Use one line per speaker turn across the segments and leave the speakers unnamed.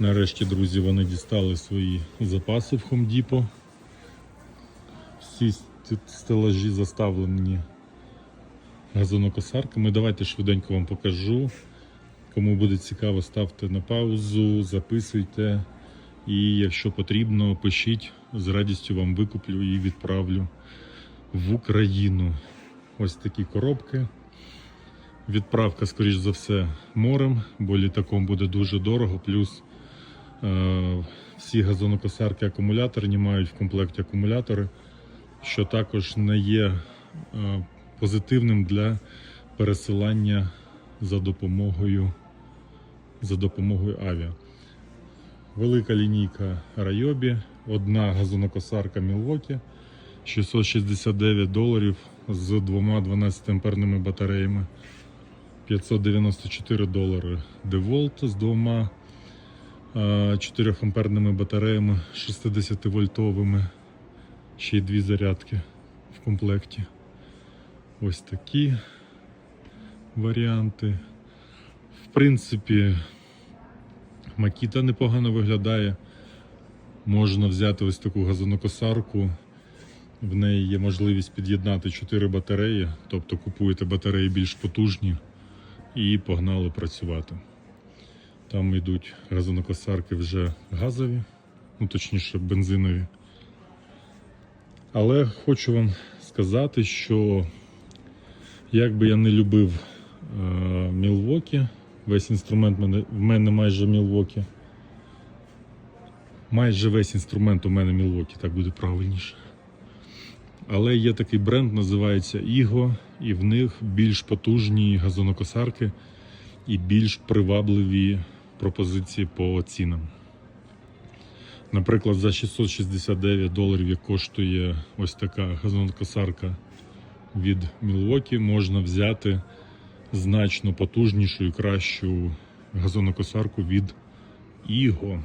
Нарешті, друзі, вони дістали свої запаси в Home Depot. Всі стелажі заставлені газонокосарками. Давайте швиденько вам покажу. Кому буде цікаво, ставте на паузу, записуйте. І якщо потрібно, пишіть. З радістю вам викуплю і відправлю в Україну. Ось такі коробки. Відправка, скоріш за все, морем, бо літаком буде дуже дорого. Плюс всі газонокосарки акумуляторні мають в комплекті акумулятори, що також не є е, позитивним для пересилання за допомогою, за допомогою авіа. Велика лінійка Райобі, одна газонокосарка Milwaukee, 669 доларів з двома 12 амперними батареями. 594 долари DeWalt з двома 4 амперними батареями 60 вольтовими. Ще й дві зарядки в комплекті. Ось такі варіанти. В принципі, Макіта непогано виглядає. Можна взяти ось таку газонокосарку. В неї є можливість під'єднати 4 батареї, тобто купуєте батареї більш потужні і погнали працювати. Там йдуть газонокосарки вже газові, ну точніше бензинові. Але хочу вам сказати, що як би я не любив е, весь інструмент в мене, в мене майже Milwaukee. Майже весь інструмент у мене Milwaukee, так буде правильніше. Але є такий бренд, називається Іго, і в них більш потужні газонокосарки і більш привабливі пропозиції по цінам. Наприклад, за 669 доларів, як коштує ось така газонокосарка від Milwaukee, можна взяти значно потужнішу і кращу газонокосарку від Іго.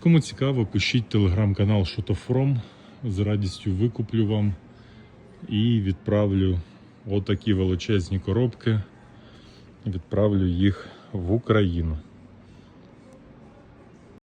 Кому цікаво, пишіть телеграм-канал Шотофром. З радістю викуплю вам і відправлю отакі величезні коробки. Відправлю їх в Україну.